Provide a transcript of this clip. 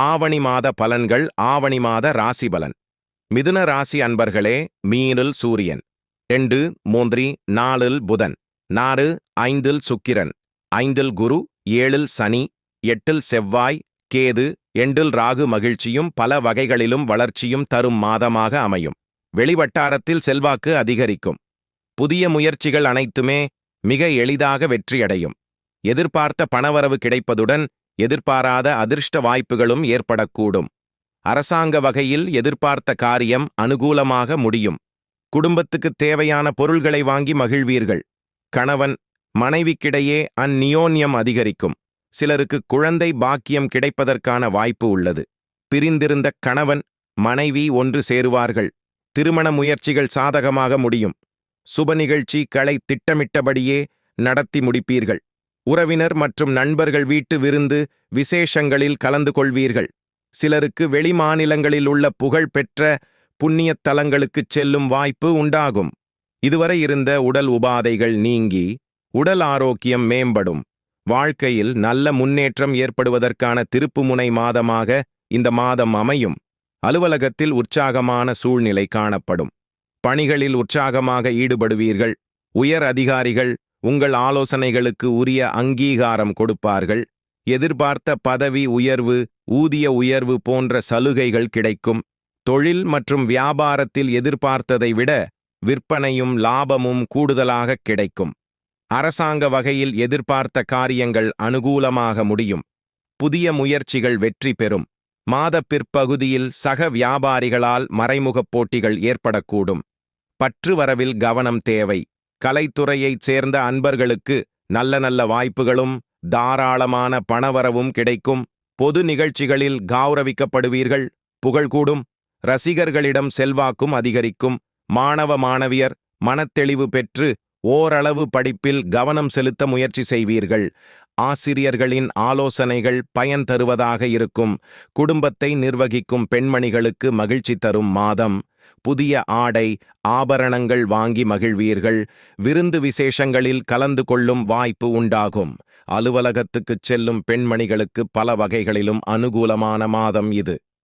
ஆவணி மாத பலன்கள் ஆவணி மாத ராசி பலன் மிதுன ராசி அன்பர்களே மீனில் சூரியன். ரெண்டு மூன்றி நாலில் புதன். நாறு ஐந்தில் சுக்கிரன். ஐந்தில் குரு ஏழில் சனி. எட்டில் செவ்வாய் கேது. எண்டில் ராகு மகிழ்ச்சியும் பல வகைகளிலும் வளர்ச்சியும் தரும் மாதமாக அமையும். வெளிவட்டாரத்தில் செல்வாக்கு அதிகரிக்கும். புதிய முயற்சிகள் அனைத்துமே மிக எளிதாக வெற்றியடையும். எதிர்பார்த்த பணவரவு கிடைப்பதுடன் எதிர்பாராத அதிர்ஷ்ட வாய்ப்புகளும் ஏற்படக்கூடும். அரசாங்க வகையில் எதிர்பார்த்த காரியம் அனுகூலமாக முடியும். குடும்பத்துக்குத் தேவையான பொருள்களை வாங்கி மகிழ்வீர்கள். கணவன் மனைவிக்கிடையே அந்நியோன்யம் அதிகரிக்கும். சிலருக்கு குழந்தை பாக்கியம் கிடைப்பதற்கான வாய்ப்பு உள்ளது. பிரிந்திருந்த கணவன் மனைவி ஒன்று சேருவார்கள். திருமண முயற்சிகள் சாதகமாக முடியும். சுப நிகழ்ச்சி களை திட்டமிட்டபடியே நடத்தி முடிப்பீர்கள். உறவினர் மற்றும் நண்பர்கள் வீட்டு விருந்து விசேஷங்களில் கலந்து கொள்வீர்கள். சிலருக்கு வெளிமாநிலங்களில் உள்ள புகழ் பெற்ற புண்ணியத் தலங்களுக்குச் செல்லும் வாய்ப்பு உண்டாகும். இதுவரை இருந்த உடல் உபாதைகள் நீங்கி உடல் ஆரோக்கியம் மேம்படும். வாழ்க்கையில் நல்ல முன்னேற்றம் ஏற்படுவதற்கான திருப்புமுனை மாதமாக இந்த மாதம் அமையும். அலுவலகத்தில் உற்சாகமான சூழ்நிலை காணப்படும். பணிகளில் உற்சாகமாக ஈடுபடுவீர்கள். உயர் அதிகாரிகள் உங்கள் ஆலோசனைகளுக்கு உரிய அங்கீகாரம் கொடுப்பார்கள். எதிர்பார்த்த பதவி உயர்வு ஊதிய உயர்வு போன்ற சலுகைகள் கிடைக்கும். தொழில் மற்றும் வியாபாரத்தில் எதிர்பார்த்ததை விட விற்பனையும் லாபமும் கூடுதலாக கிடைக்கும். அரசாங்க வகையில் எதிர்பார்த்த காரியங்கள் அனுகூலமாக முடியும். புதிய முயற்சிகள் வெற்றி பெறும். மாத பிற்பகுதியில் சக வியாபாரிகளால் மறைமுகப் போட்டிகள் ஏற்படக்கூடும். பற்று வரவில் கவனம் தேவை. கலைத்துறையைச் சேர்ந்த அன்பர்களுக்கு நல்ல நல்ல வாய்ப்புகளும் தாராளமான பணவரவும் கிடைக்கும். பொது நிகழ்ச்சிகளில் கௌரவிக்கப்படுவீர்கள். புகழ்கூடும் ரசிகர்களிடம் செல்வாக்கும் அதிகரிக்கும். மாணவ மாணவியர் மனத்தெளிவு பெற்று ஓரளவு படிப்பில் கவனம் செலுத்த முயற்சி செய்வீர்கள். ஆசிரியர்களின் ஆலோசனைகள் பயன் தருவதாக இருக்கும். குடும்பத்தை நிர்வகிக்கும் பெண்மணிகளுக்கு மகிழ்ச்சி தரும் மாதம். புதிய ஆடை ஆபரணங்கள் வாங்கி மகிழ்வீர்கள். விருந்து விசேஷங்களில் கலந்து கொள்ளும் வாய்ப்பு உண்டாகும். அலுவலகத்துக்குச் செல்லும் பெண்மணிகளுக்கு பல வகைகளிலும் அனுகூலமான மாதம் இது.